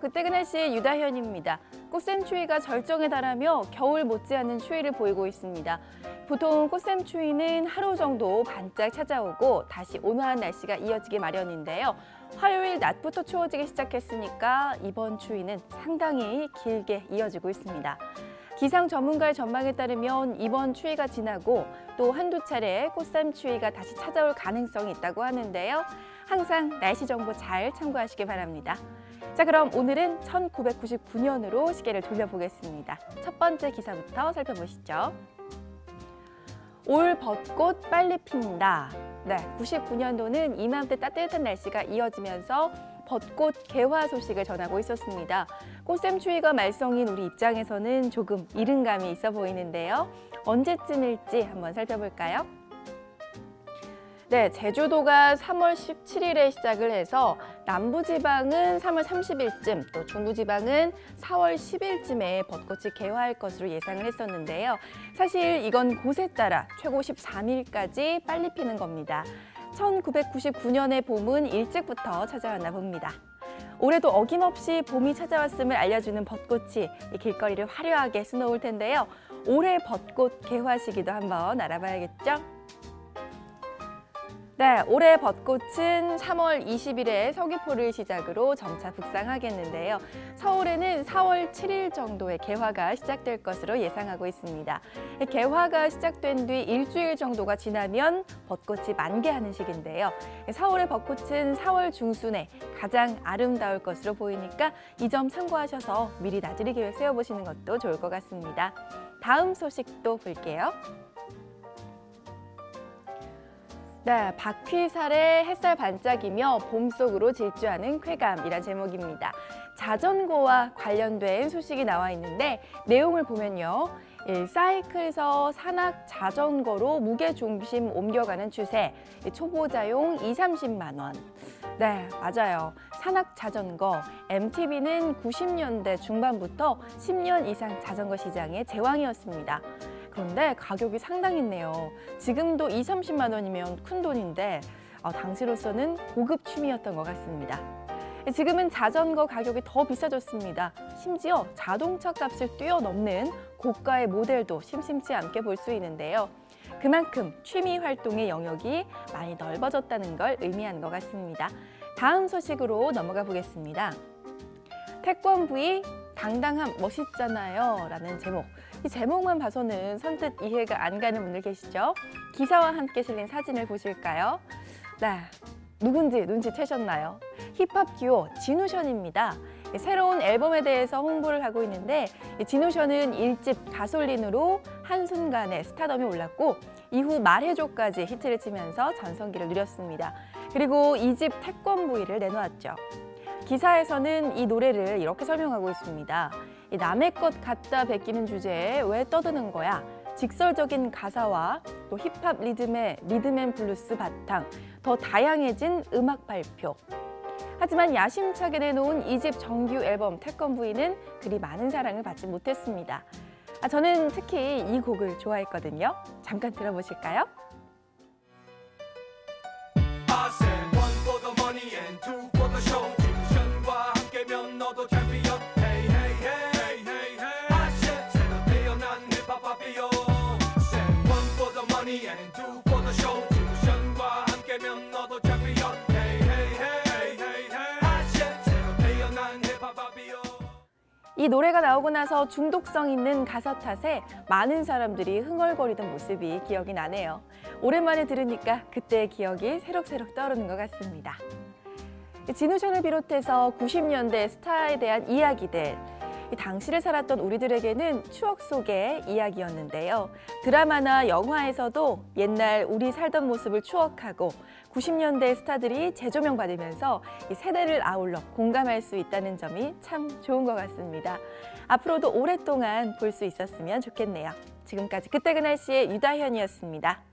그때 그날 씨의 유다현입니다. 꽃샘추위가 절정에 달하며 겨울 못지않은 추위를 보이고 있습니다. 보통 꽃샘추위는 하루 정도 반짝 찾아오고 다시 온화한 날씨가 이어지기 마련인데요. 화요일 낮부터 추워지기 시작했으니까 이번 추위는 상당히 길게 이어지고 있습니다. 기상 전문가의 전망에 따르면 이번 추위가 지나고 또 한두 차례 꽃샘 추위가 다시 찾아올 가능성이 있다고 하는데요. 항상 날씨 정보 잘 참고하시기 바랍니다. 자, 그럼 오늘은 1999년으로 시계를 돌려보겠습니다. 첫 번째 기사부터 살펴보시죠. 올 벚꽃 빨리 핀다. 네, 99년도는 이맘때 따뜻한 날씨가 이어지면서 벚꽃 개화 소식을 전하고 있었습니다. 꽃샘추위가 말썽인 우리 입장에서는 조금 이른 감이 있어 보이는데요. 언제쯤일지 한번 살펴볼까요? 네, 제주도가 3월 17일에 시작을 해서 남부지방은 3월 30일쯤, 또 중부지방은 4월 10일쯤에 벚꽃이 개화할 것으로 예상을 했었는데요. 사실 이건 곳에 따라 최고 13일까지 빨리 피는 겁니다. 1999년의 봄은 일찍부터 찾아왔나 봅니다. 올해도 어김없이 봄이 찾아왔음을 알려주는 벚꽃이 길거리를 화려하게 수놓을 텐데요. 올해 벚꽃 개화 시기도 한번 알아봐야겠죠? 네, 올해 벚꽃은 3월 20일에 서귀포를 시작으로 점차 북상하겠는데요. 서울에는 4월 7일 정도에 개화가 시작될 것으로 예상하고 있습니다. 개화가 시작된 뒤 일주일 정도가 지나면 벚꽃이 만개하는 시기인데요. 서울의 벚꽃은 4월 중순에 가장 아름다울 것으로 보이니까 이 점 참고하셔서 미리 나들이 계획 세워보시는 것도 좋을 것 같습니다. 다음 소식도 볼게요. 네, 바퀴살의 햇살 반짝이며 봄 속으로 질주하는 쾌감이란 제목입니다. 자전거와 관련된 소식이 나와 있는데 내용을 보면요. 사이클에서 산악 자전거로 무게 중심 옮겨가는 추세, 초보자용 2, 30만 원. 네, 맞아요. 산악 자전거, MTB는 90년대 중반부터 10년 이상 자전거 시장의 제왕이었습니다. 그런데 가격이 상당했네요. 지금도 2, 30만 원이면 큰 돈인데 어, 당시로서는 고급 취미였던 것 같습니다. 지금은 자전거 가격이 더 비싸졌습니다. 심지어 자동차 값을 뛰어넘는 고가의 모델도 심심치 않게 볼 수 있는데요. 그만큼 취미 활동의 영역이 많이 넓어졌다는 걸 의미하는 것 같습니다. 다음 소식으로 넘어가 보겠습니다. 태권브이 당당함 멋있잖아요 라는 제목 이 제목만 봐서는 선뜻 이해가 안 가는 분들 계시죠? 기사와 함께 실린 사진을 보실까요? 네, 누군지 눈치채셨나요? 힙합 듀오 진우션입니다. 새로운 앨범에 대해서 홍보를 하고 있는데 진우션은 일집 가솔린으로 한순간에 스타덤이 올랐고 이후 말해줘까지 히트를 치면서 전성기를 누렸습니다. 그리고 이집 태권부이를 내놓았죠. 기사에서는 이 노래를 이렇게 설명하고 있습니다. 남의 것 갖다 베끼는 주제에 왜 떠드는 거야? 직설적인 가사와 또 힙합 리듬의 리듬앤 블루스 바탕, 더 다양해진 음악 발표. 하지만 야심차게 내놓은 이집 정규 앨범 태권부이는 그리 많은 사랑을 받지 못했습니다. 아, 저는 특히 이 곡을 좋아했거든요. 잠깐 들어보실까요? 이 노래가 나오고 나서 중독성 있는 가사 탓에 많은 사람들이 흥얼거리던 모습이 기억이 나네요. 오랜만에 들으니까 그때의 기억이 새록새록 떠오르는 것 같습니다. 진우션을 비롯해서 90년대 스타에 대한 이야기들, 당시를 살았던 우리들에게는 추억 속의 이야기였는데요. 드라마나 영화에서도 옛날 우리 살던 모습을 추억하고 90년대 스타들이 재조명 받으면서 세대를 아울러 공감할 수 있다는 점이 참 좋은 것 같습니다. 앞으로도 오랫동안 볼 수 있었으면 좋겠네요. 지금까지 그때 그날 씨의 유다현이었습니다.